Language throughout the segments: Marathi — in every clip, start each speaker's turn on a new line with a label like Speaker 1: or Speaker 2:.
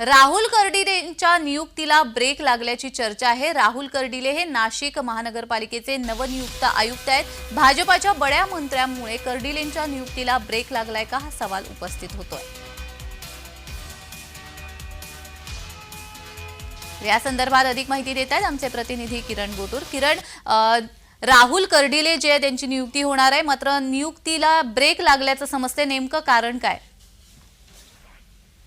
Speaker 1: राहुल कर्डिलेंच्या नियुक्तीला ब्रेक लागल्याची चर्चा आहे. राहुल कर्डिले हे नाशिक महानगरपालिकेचे नवनियुक्त आयुक्त आहेत. भाजपाच्या बड्या मंत्र्यांमुळे कर्डिलेंच्या नियुक्तीला ब्रेक लागलाय का हा सवाल उपस्थित होतोय. या संदर्भात अधिक माहिती देत आहेत आमचे प्रतिनिधी किरण गोटूर किरण राहुल कर्डिले जे आहे त्यांची नियुक्ती होणार आहे. मात्र नियुक्तीला ब्रेक लागल्याचं समजते. नेमकं कारण काय?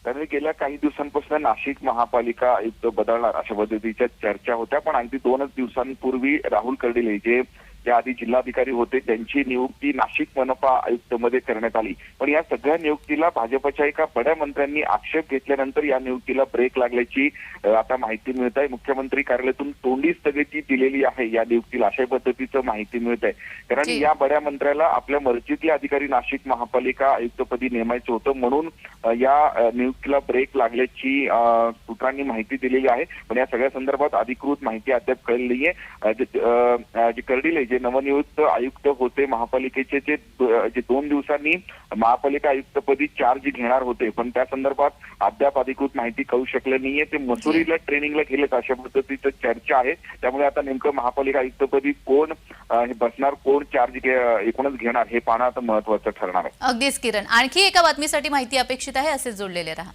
Speaker 2: त्यामुळे गेल्या काही दिवसांपासून नाशिक महापालिका आयुक्त बदलणार अशा पद्धतीच्या चर्चा होत्या पण अगदी दोनच दिवसांपूर्वी राहुल कर्डिले जे ज्या आधी जिल्हाधिकारी होते त्यांची नियुक्ती नाशिक मनपा आयुक्त मध्ये करण्यात आली. पण या सगळ्या नियुक्तीला भाजपच्या एका बड्या मंत्र्यांनी आक्षेप घेतल्यानंतर या नियुक्तीला ब्रेक लागल्याची आता माहिती मिळत आहे मुख्यमंत्री कार्यालयातून तोंडी स्थगिती दिलेली आहे या नियुक्तीला. अशा पद्धतीचं माहिती मिळत आहे कारण. या बड्या मंत्र्याला आपल्या मर्जीतले अधिकारी नाशिक महापालिका आयुक्तपदी नेमायचं होतं. म्हणून या नियुक्तीला ब्रेक लागल्याची सूत्रांनी माहिती दिलेली आहे. पण या सगळ्या संदर्भात अधिकृत माहिती अद्याप कळली नाहीये. जे कर्डिले जे नवनियुक्त आयुक्त होते महापालिकेचे जे जे दोन दिवसांनी महापालिका आयुक्तपदी चार्ज घेणार होते. पण त्या संदर्भात अद्याप अधिकृत माहिती कळू शकलं नाहीये. ते मसुरीला ट्रेनिंगला गेलेत अशा पद्धतीचं चर्चा आहे. त्यामुळे आता नेमकं महापालिका आयुक्तपदी कोण हे बसणार कोण चार्ज एकूणच घेणार हे पाहणं आता महत्वाचं ठरणार आहे.
Speaker 1: अगदीच किरण. आणखी एका बातमीसाठी माहिती अपेक्षित आहे असे जोडलेले रहा.